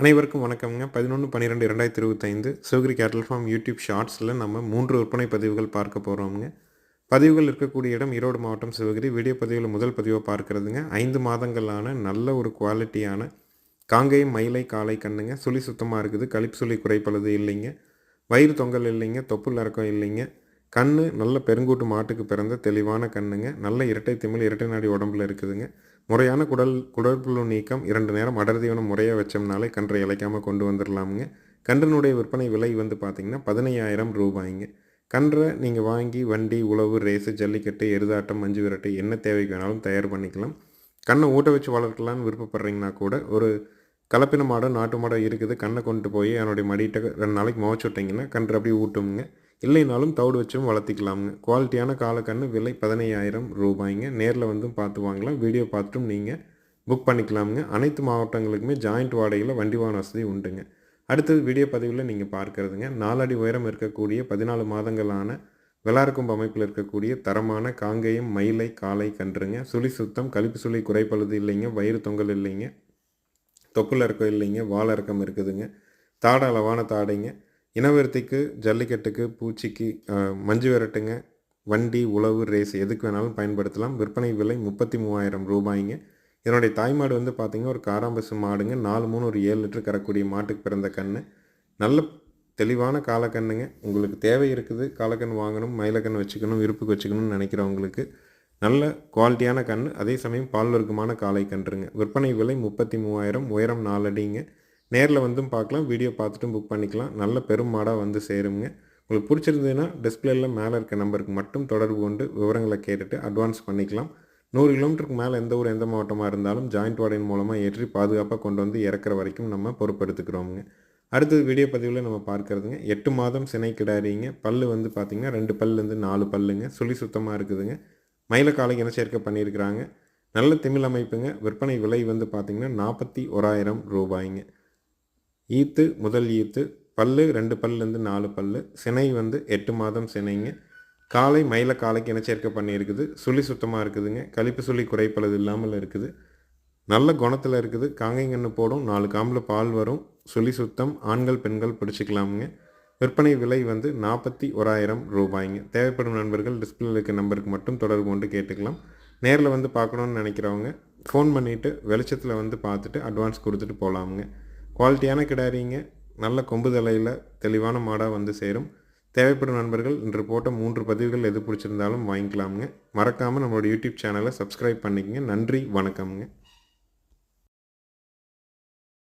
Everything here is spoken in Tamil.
அனைவருக்கும் வணக்கம்ங்க. பதினொன்று பன்னிரெண்டு இரண்டாயிரத்தி இருபத்தைந்து சிவகிரி கேட்டல் ஃபார்ம் யூடியூப் ஷார்ட்ஸில் நம்ம மூன்று விற்பனை பதிவுகள் பார்க்க போகிறோம்ங்க பதிவுகள் இருக்கக்கூடிய இடம் ஈரோடு மாவட்டம் சிவகிரி. வீடியோ பதிவில் முதல் பதிவாக பார்க்குறதுங்க. ஐந்து மாதங்களான நல்ல ஒரு குவாலிட்டியான காங்கேயம் மயிலை காலை கண்ணுங்க. சுழி சுத்தமாக இருக்குது. கழிப்பு சுழி குறைப்பளது இல்லைங்க. வயிறு தொங்கல் இல்லைங்க. தொப்புள் இறக்கம் இல்லைங்க. கண் நல்ல பெருங்கூட்டு மாட்டுக்கு பிறந்த தெளிவான கண்ணுங்க. நல்ல இரட்டை திமிழ் இரட்டை நாடி உடம்புல இருக்குதுங்க. முறையான குடல் குடற்புழு நீக்கம் இரண்டு நேரம் அடர் தீவனம் முறையாக வச்சோம்னாலே கன்றை இழைக்காமல் கொண்டு வந்துடலாமுங்க கன்றினுடைய விற்பனை விலை வந்து பார்த்திங்கன்னா பதினையாயிரம் ரூபாய்ங்க. கன்றை நீங்கள் வாங்கி வண்டி உழவு ரேஸு ஜல்லிக்கட்டு எருதாட்டம் மஞ்சு விரட்டு என்ன தேவைக்கு வேணாலும் தயார் பண்ணிக்கலாம். கண்ணை ஊட்ட வச்சு வளர்க்கலான்னு விருப்பப்படுறீங்கன்னா கூட ஒரு கலப்பின மாடோ நாட்டு மாடோ இருக்குது. கண்ணை கொண்டு போய் என்னுடைய மடியிட்ட ரெண்டு நாளைக்கு முகச்சு விட்டிங்கன்னா கன்று அப்படியே ஊட்டுங்க இல்லைனாலும் தவிடு வச்சும் வளர்த்திக்கலாமுங்க. குவாலிட்டியான காலக்கன்று விலை பதினையாயிரம் ரூபாய்ங்க. நேரில் வந்தும் பார்த்து வாங்கலாம். வீடியோ பார்த்துட்டும் நீங்கள் புக் பண்ணிக்கலாமுங்க. அனைத்து மாவட்டங்களுக்குமே ஜாயிண்ட் வாடகையில் வண்டி வாகன வசதி உண்டுங்க. அடுத்தது வீடியோ பதிவில் நீங்கள் பார்க்குறதுங்க. நாலடி உயரம் இருக்கக்கூடிய பதினாலு மாதங்களான வெளாரக்கொம்பு அமைப்பில் இருக்கக்கூடிய தரமான காங்கேயம் மயிலை காலை கன்றுங்க. சுழி சுத்தம் கழிப்பு சுழி குறைப்பழுது இல்லைங்க. வயிறு தொங்கல் இல்லைங்க. தொப்புள் இறக்கம் இல்லைங்க. வாழ இறக்கம் இருக்குதுங்க. தாட அளவான தாடைங்க. இனவிருத்திக்கு ஜல்லிக்கட்டுக்கு பூச்சிக்கு மஞ்சு விரட்டுங்க வண்டி உழவு ரேஸ் எதுக்கு வேணாலும் பயன்படுத்தலாம். விற்பனை விலை முப்பத்தி மூவாயிரம் ரூபாய்ங்க. இதனுடைய தாய்மாடு வந்து பார்த்திங்கன்னா ஒரு காராம்பசு மாடுங்க. நாலு மூணு ஒரு ஏழு லிட்டர் கரக்கூடிய மாட்டுக்கு பிறந்த கன்று நல்ல தெளிவான காலக்கண்ணுங்க. உங்களுக்கு தேவை இருக்குது காலக்கண் வாங்கணும் மயிலக்கண் வச்சுக்கணும் இருப்புக்கு வச்சுக்கணும்னு நினைக்கிறவங்களுக்கு நல்ல குவாலிட்டியான கண் அதே சமயம் பால் வர்க்கமான காலை கன்றுங்க. விற்பனை விலை முப்பத்தி மூவாயிரம் உயரம் நாலு அடிங்க. நேரில் வந்தும் பார்க்கலாம் வீடியோ பார்த்துட்டும் புக் பண்ணிக்கலாம். நல்ல பெரும் மாடாக வந்து சேருங்க. உங்களுக்கு பிடிச்சிருந்ததுன்னா டிஸ்பிளேயில் மேலே இருக்க நம்பருக்கு மட்டும் தொடர்பு கொண்டு விவரங்களை கேட்டுட்டு அட்வான்ஸ் பண்ணிக்கலாம். நூறு கிலோமீட்டருக்கு மேலே எந்த ஊர் எந்த மாவட்டமாக இருந்தாலும் ஜாயிண்ட் வார்டின் மூலமாக ஏற்றி பாதுகாப்பாக கொண்டு வந்து இறக்குற வரைக்கும் நம்ம பொறுப்பெடுத்துக்கிறோமுங்க. அடுத்தது வீடியோ பதிவில் நம்ம பார்க்குறதுங்க. எட்டு மாதம் சினை கிடாரிங்க பல் வந்து பார்த்திங்கன்னா ரெண்டு பல்லேருந்து நாலு பல்லுங்க. சுழி சுத்தமாக இருக்குதுங்க. மயில காலைக்கு என்ன சேர்க்கை பண்ணியிருக்கிறாங்க. நல்ல திமிழ் அமைப்புங்க விற்பனை விலை வந்து பார்த்திங்கன்னா நாற்பத்தி ஓராயிரம் ரூபாய்ங்க. ஈத்து முதல் ஈத்து பல்லு ரெண்டு பல்லுலேருந்து நாலு பல்லு சினை வந்து எட்டு மாதம் சினைங்க. காலை மயில காலைக்கு இனச்சேர்க்கை பண்ணியிருக்குது. சுழி சுத்தமாக இருக்குதுங்க. கழிப்பு சுழி குறைப்பளது இல்லாமல் இருக்குது. நல்ல குணத்தில் இருக்குது. காங்கைங்கன்று போடும். நாலு காம்பில் பால் வரும். சுழி சுத்தம். ஆண்கள் பெண்கள் பிடிச்சிக்கலாமுங்க. விற்பனை விலை வந்து நாற்பத்தி ஓராயிரம் ரூபாய்ங்க. தேவைப்படும் நண்பர்கள் டிஸ்பிளே இருக்க நம்பருக்கு மட்டும் தொடர்பு கொண்டு கேட்டுக்கலாம். நேரில் வந்து பார்க்கணுன்னு நினைக்கிறவங்க ஃபோன் பண்ணிவிட்டு வெளிச்சத்தில் வந்து பார்த்துட்டு அட்வான்ஸ் கொடுத்துட்டு போகலாமுங்க குவாலிட்டியான கிடாரிங்க நல்ல கொம்பு தலையில் தெளிவான மாடாக வந்து சேரும். தேவைப்படும் நண்பர்கள் இன்று போட்ட மூன்று பதிவுகள் எது பிடிச்சிருந்தாலும் வாங்கிக்கலாமுங்க. மறக்காமல் நம்மளோட யூடியூப் சேனலை சப்ஸ்கிரைப் பண்ணிக்கங்க. நன்றி வணக்கம்ங்க.